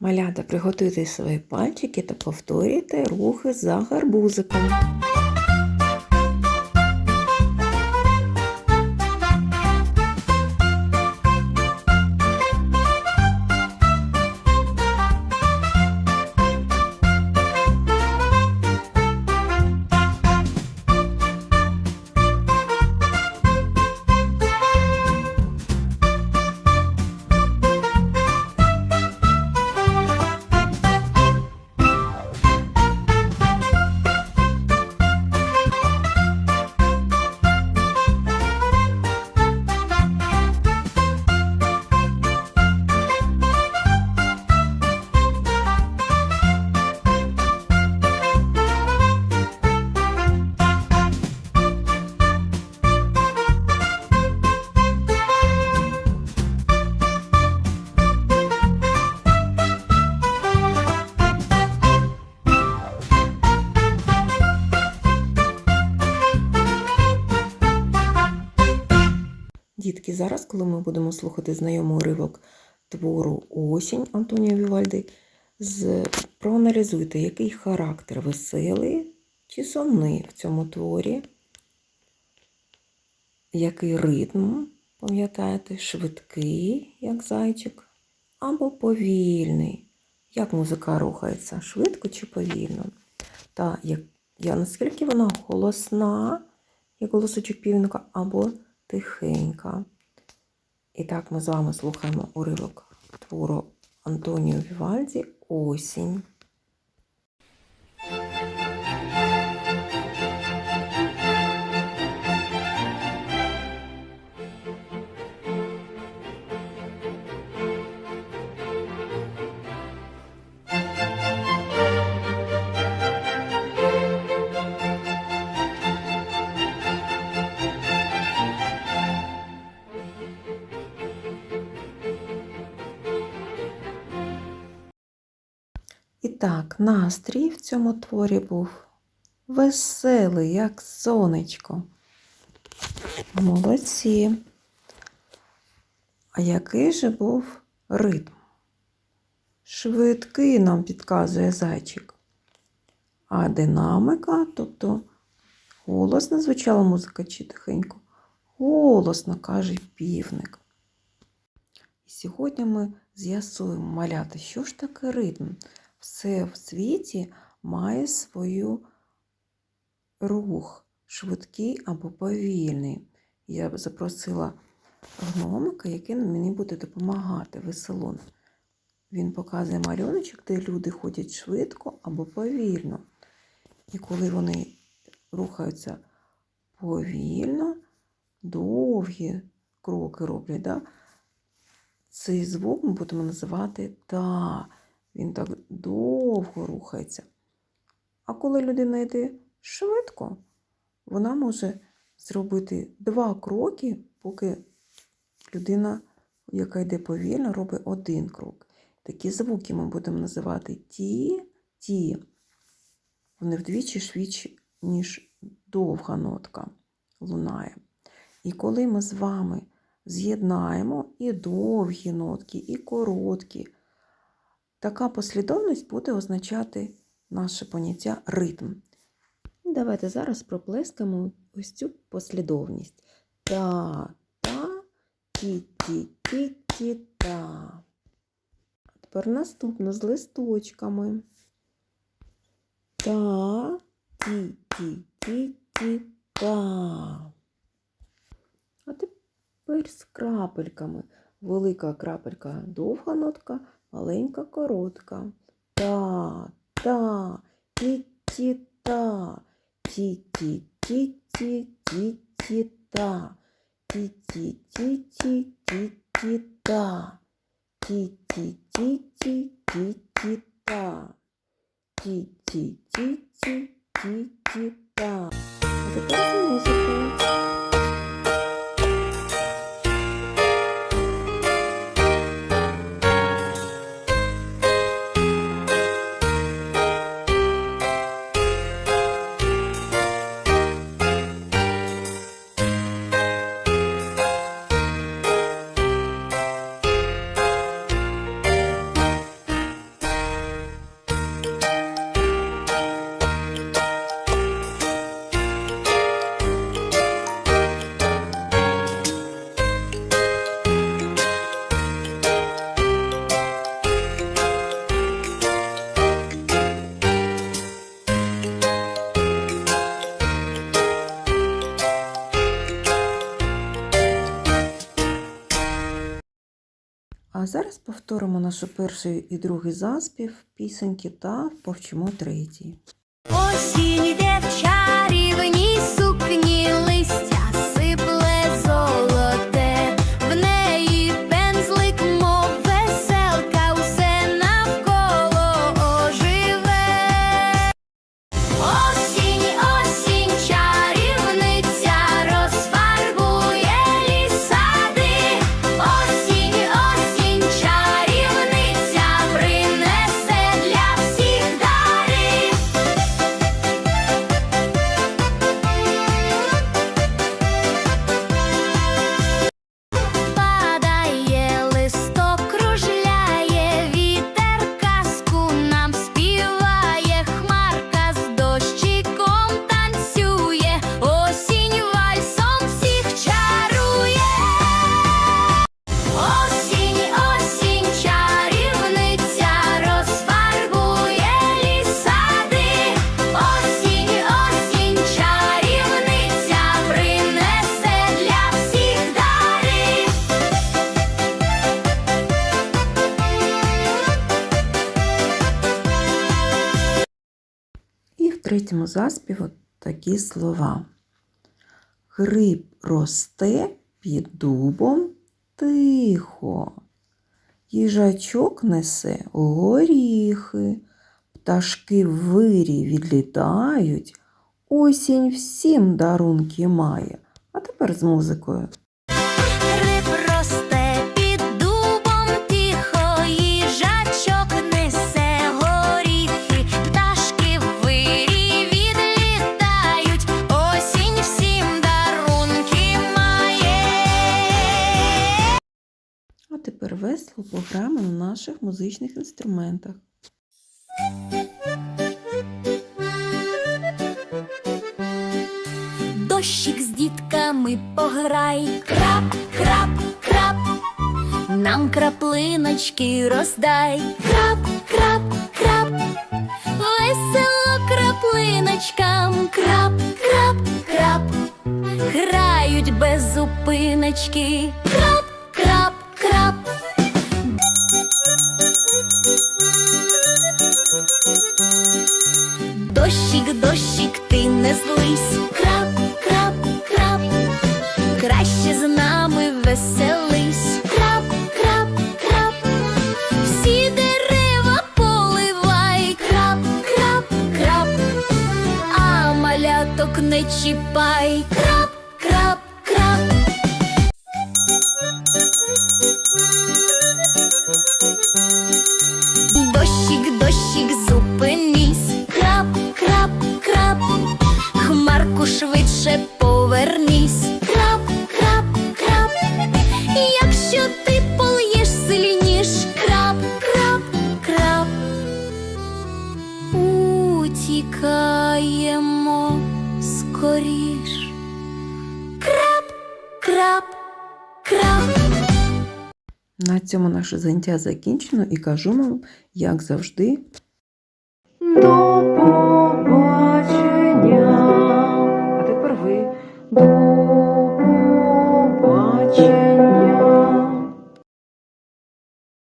Малята, приготуйте свої пальчики та повторюйте рухи за гарбузиком. Дітки, зараз, коли ми будемо слухати знайомий уривок твору Осінь Антоніо Вівальди, з... проаналізуйте, який характер веселий чи сумний в цьому творі, який ритм, пам'ятаєте, швидкий, як зайчик, або повільний, як музика рухається, швидко чи повільно. Та як, я, наскільки вона голосна, як голосочок півника, або тихенька. І так ми з вами слухаємо уривок твору Антоніо Вівальді Осінь. Так, настрій в цьому творі був веселий, як сонечко. Молодці. А який же був ритм? Швидкий нам підказує зайчик. А динамика, тобто голосно звучала музика чи тихенько, голосно каже півник. І сьогодні ми з'ясуємо маляти, що ж таке ритм. Все в світі має свою рух, швидкий або повільний. Я запросила гномика, який мені буде допомагати веселон. Він показує малюночок, де люди ходять швидко або повільно. І коли вони рухаються повільно, довгі кроки роблять, да? цей звук ми будемо називати та. Він так довго рухається. А коли людина йде швидко, вона може зробити два кроки, поки людина, яка йде повільно, робить один крок. Такі звуки ми будемо називати ті, ті. Вони вдвічі швидші, ніж довга нотка лунає. І коли ми з вами з'єднаємо і довгі нотки, і короткі, Така послідовність буде означати наше поняття ритм. Давайте зараз проплескаємо ось цю послідовність. Та, та, ті, ті, ті, ті, та. Тепер наступно з листочками. Та, ті, ті, ті, ті, та. А тепер з крапельками. Велика крапелька довга нотка маленька коротка. Та, та, ті-ті-та, ті-ті-ті-ті-ті-ті-та, ті-ті-ті-ті-ті-ті-та, ті-ті-ті-ті-ті-ті-та, ті-ті-ті-ті-ті-та. А тепер з А зараз повторимо наш перший і другий заспів пісеньки та повчимо третій. Осінь Третьому заспіву такі слова. Гриб росте під дубом тихо. Їжачок несе горіхи, пташки в вирі відлітають, осінь всім дарунки має. А тепер з музикою. Тепер весело пограємо на наших музичних інструментах. Дощик з дітками пограй, крап, крап, крап, нам краплиночки роздай, крап, крап, крап, весело краплиночкам, крап, крап, крап, грають без зупиночки, крап, Дощик, дощик, ти не злись, крап, крап, крап, краще з нами веселись, крап, крап, крап, всі дерева поливай, крап, крап, крап, а маляток не чіпай, крап, крап, На цьому наше заняття закінчено і кажу вам, як завжди, До